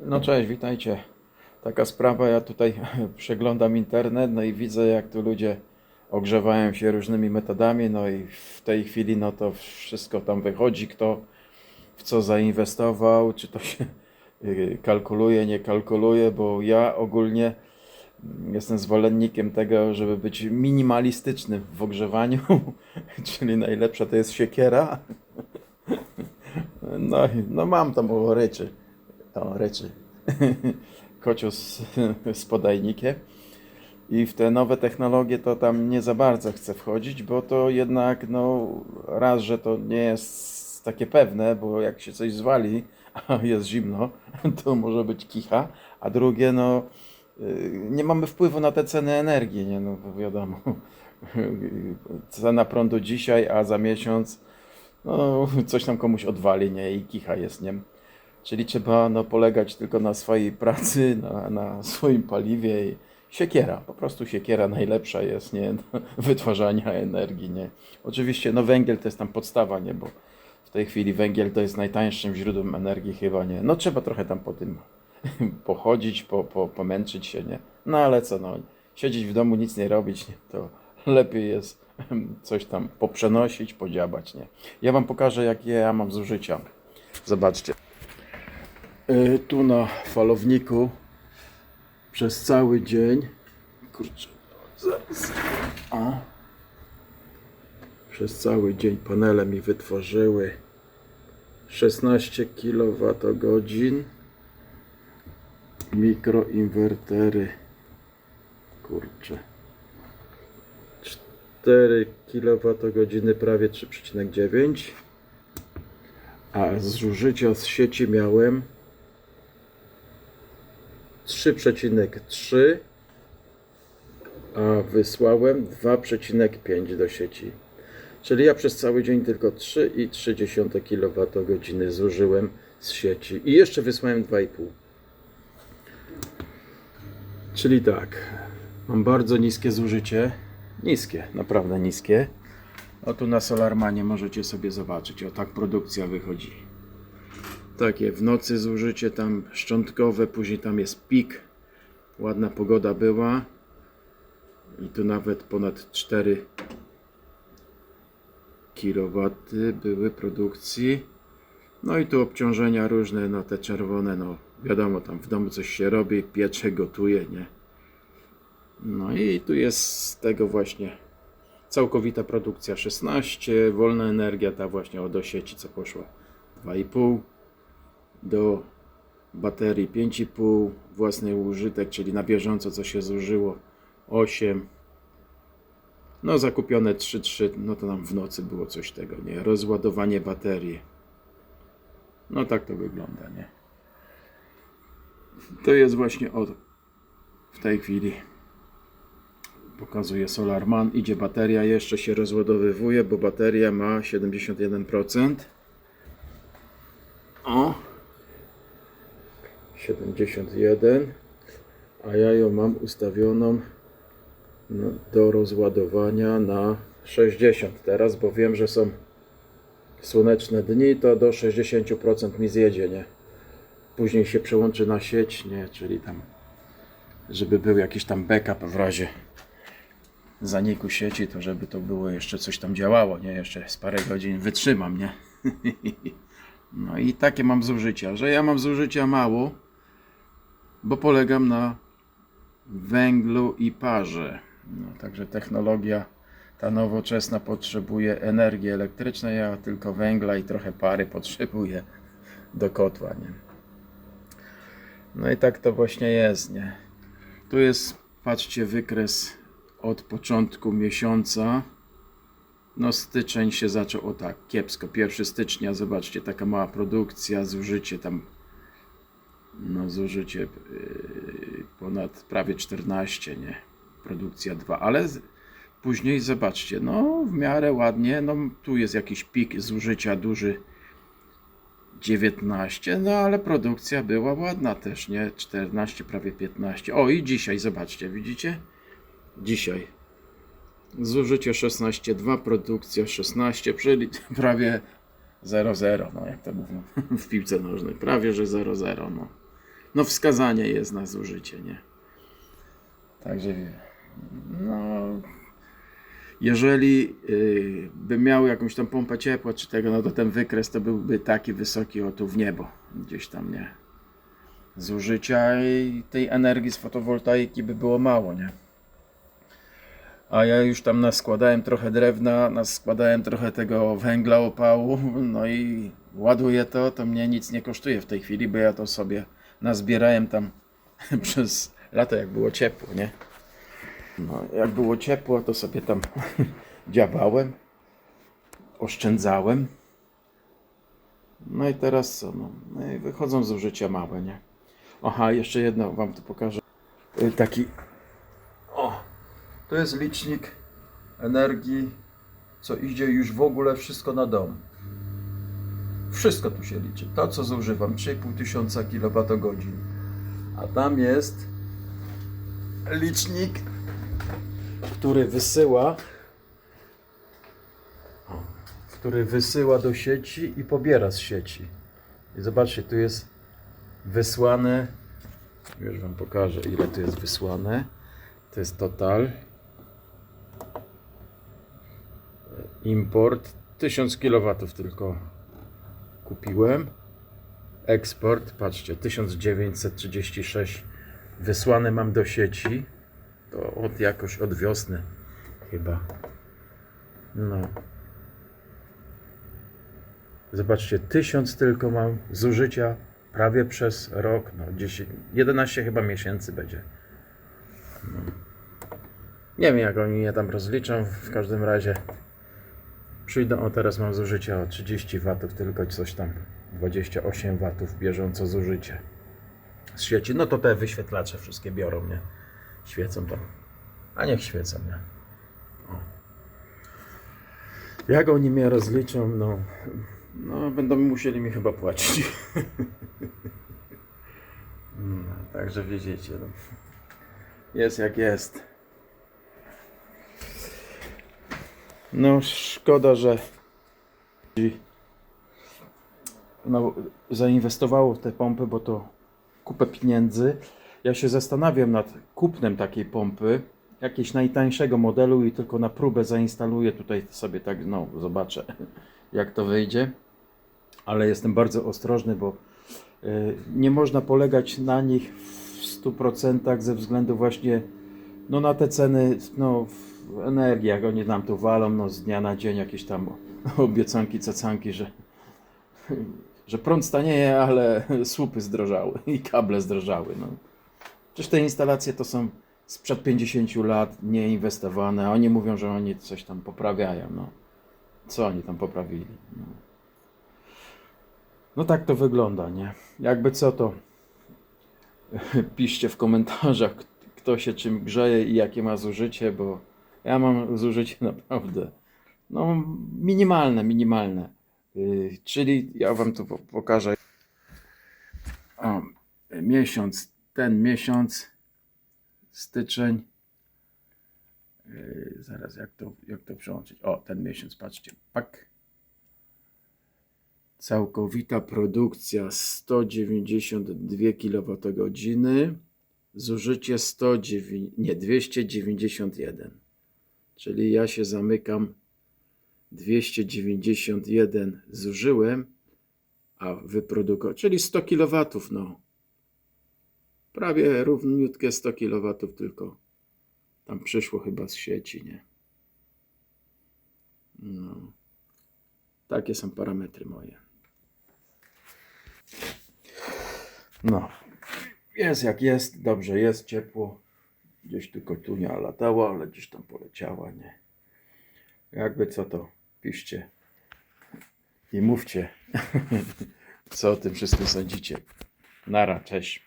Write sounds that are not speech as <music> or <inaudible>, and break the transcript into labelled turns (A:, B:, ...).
A: No cześć, witajcie. Taka sprawa, ja tutaj <laughs> przeglądam internet, no i widzę jak tu ludzie ogrzewają się różnymi metodami, no i w tej chwili no to wszystko tam wychodzi, kto w co zainwestował, czy to się <laughs> kalkuluje, nie kalkuluje, bo ja ogólnie jestem zwolennikiem tego, żeby być minimalistycznym w ogrzewaniu, <laughs> czyli najlepsza to jest siekiera. No, no mam tam o o ryczy, <laughs> kociu z, z podajnikiem. I w te nowe technologie to tam nie za bardzo chcę wchodzić, bo to jednak, no, raz, że to nie jest takie pewne, bo jak się coś zwali, <laughs> a jest zimno, <laughs> to może być kicha, a drugie, no, y, nie mamy wpływu na te ceny energii, nie, no, wiadomo, cena prądu dzisiaj, a za miesiąc, no, coś tam komuś odwali, nie, i kicha jest, nie. Czyli trzeba no, polegać tylko na swojej pracy, na, na swoim paliwie i siekiera, po prostu siekiera najlepsza jest, nie, do wytwarzania energii, nie. Oczywiście, no węgiel to jest tam podstawa, nie, bo w tej chwili węgiel to jest najtańszym źródłem energii chyba, nie. No trzeba trochę tam po tym <laughs> pochodzić, po, po, pomęczyć się, nie. No ale co, no, siedzieć w domu, nic nie robić, nie, to lepiej jest coś tam poprzenosić, podziabać, nie. Ja wam pokażę, jakie ja mam zużycia. Zobaczcie. Y, tu na falowniku przez cały dzień. Kurczę, zaraz. A. Przez cały dzień panele mi wytworzyły 16 kWh. Mikroinwertery. Kurczę. 4 kWh prawie 3,9 a zużycia z sieci miałem 3,3 a wysłałem 2,5 do sieci. Czyli ja przez cały dzień tylko 3,3 kWh zużyłem z sieci i jeszcze wysłałem 2,5. Czyli tak, mam bardzo niskie zużycie. Niskie, naprawdę niskie. O tu na Solarmanie możecie sobie zobaczyć. O tak produkcja wychodzi. Takie w nocy zużycie tam szczątkowe, później tam jest pik. Ładna pogoda była. I tu nawet ponad 4 kW były produkcji. No i tu obciążenia różne, no te czerwone, no wiadomo, tam w domu coś się robi, piecze, gotuje, nie? No i tu jest z tego właśnie całkowita produkcja 16, wolna energia ta właśnie o do sieci co poszła 2,5, do baterii 5,5, własny użytek, czyli na bieżąco co się zużyło 8, no zakupione 3,3, no to nam w nocy było coś tego, nie? Rozładowanie baterii. No tak to wygląda, nie? To jest właśnie od w tej chwili pokazuje Solarman, idzie bateria, jeszcze się rozładowywuje, bo bateria ma 71%. O! 71, a ja ją mam ustawioną no, do rozładowania na 60 teraz, bo wiem, że są słoneczne dni, to do 60% mi zjedzie, nie? Później się przełączy na sieć, nie? Czyli tam, żeby był jakiś tam backup w razie zaniku sieci, to żeby to było jeszcze coś tam działało, nie? Jeszcze z parę godzin wytrzymam, nie? <laughs> No i takie mam zużycia, że ja mam zużycia mało, bo polegam na węglu i parze. No, także technologia ta nowoczesna potrzebuje energii elektrycznej, ja tylko węgla i trochę pary <laughs> potrzebuję do kotła, nie? No i tak to właśnie jest, nie? Tu jest, patrzcie, wykres od początku miesiąca. No styczeń się zaczął o tak kiepsko. 1 stycznia, zobaczcie, taka mała produkcja, zużycie tam, no zużycie yy, ponad prawie 14, nie? Produkcja 2, ale później zobaczcie, no w miarę ładnie, no tu jest jakiś pik zużycia duży 19, no ale produkcja była ładna też, nie? 14, prawie 15. O i dzisiaj, zobaczcie, widzicie? Dzisiaj. Zużycie 16,2, produkcja 16, czyli <laughs> prawie 0,0, no jak to mówią <laughs> w piłce nożnej. Prawie, że 0,0, no. No wskazanie jest na zużycie, nie? Także no jeżeli y, bym miał jakąś tam pompę ciepła czy tego, no to ten wykres to byłby taki wysoki o tu w niebo, gdzieś tam, nie? Zużycia i tej energii z fotowoltaiki by było mało, nie? A ja już tam naskładałem trochę drewna, naskładałem trochę tego węgla opału, <laughs> no i ładuję to, to mnie nic nie kosztuje w tej chwili, bo ja to sobie nazbierałem tam <laughs> przez lato, jak było ciepło, nie? No, jak było ciepło, to sobie tam <laughs> działałem, oszczędzałem. No i teraz co? No, no wychodzą z użycia małe, nie? Aha, jeszcze jedno wam tu pokażę. Y, Taki. O, to jest licznik energii, co idzie już w ogóle wszystko na dom. Wszystko tu się liczy. To, co zużywam, 3,5 tysiąca kWh. A tam jest licznik, który wysyła który wysyła do sieci i pobiera z sieci. I zobaczcie, tu jest wysłane, już Wam pokażę, ile tu jest wysłane. To jest total. Import 1000 kW tylko kupiłem. Eksport, patrzcie, 1936 wysłane mam do sieci. To od jakoś od wiosny chyba. No. Zobaczcie, 1000 tylko mam zużycia prawie przez rok. No, 10, 11 chyba miesięcy będzie. No. Nie wiem jak oni mnie tam rozliczą. W każdym razie przyjdą. O teraz mam zużycie o 30 watów, tylko coś tam 28 watów bieżąco zużycie z sieci. No to te wyświetlacze wszystkie biorą, nie? Świecą tam. A niech świecą, nie? O. Jak oni mnie rozliczą, no, no będą musieli mi chyba płacić. No, <laughs> także wiedziecie, no. jest jak jest. No szkoda, że no, zainwestowało w te pompy, bo to kupę pieniędzy. Ja się zastanawiam nad kupnem takiej pompy, jakiegoś najtańszego modelu i tylko na próbę zainstaluję tutaj sobie tak, no zobaczę <laughs> jak to wyjdzie. Ale jestem bardzo ostrożny, bo y, nie można polegać na nich w 100% ze względu właśnie no na te ceny, no jak oni nam tu walą, no z dnia na dzień jakieś tam obiecanki, cacanki, że że prąd stanieje, ale słupy zdrożały i kable zdrożały. No. Przecież te instalacje to są sprzed 50 lat, nieinwestowane, a oni mówią, że oni coś tam poprawiają. No. Co oni tam poprawili? No. no tak to wygląda, nie? Jakby co to piszcie w komentarzach, kto się czym grzeje i jakie ma zużycie, bo ja mam zużycie naprawdę no, minimalne, minimalne. Yy, czyli ja wam tu po- pokażę. O, miesiąc, ten miesiąc, styczeń. Yy, zaraz, jak to, jak to przełączyć? O, ten miesiąc, patrzcie. Pak. Całkowita produkcja 192 kWh. Zużycie 109, nie, 291. Czyli ja się zamykam 291 zużyłem, a wyprodukowałem, czyli 100 kW, no. Prawie równiutkie 100 kW tylko tam przyszło chyba z sieci, nie? No. Takie są parametry moje. No. Jest jak jest, dobrze jest, ciepło. Gdzieś tu kotunia latała, ale gdzieś tam poleciała, nie? Jakby co to piszcie i mówcie, <laughs> co o tym wszystkim sądzicie. Nara, cześć.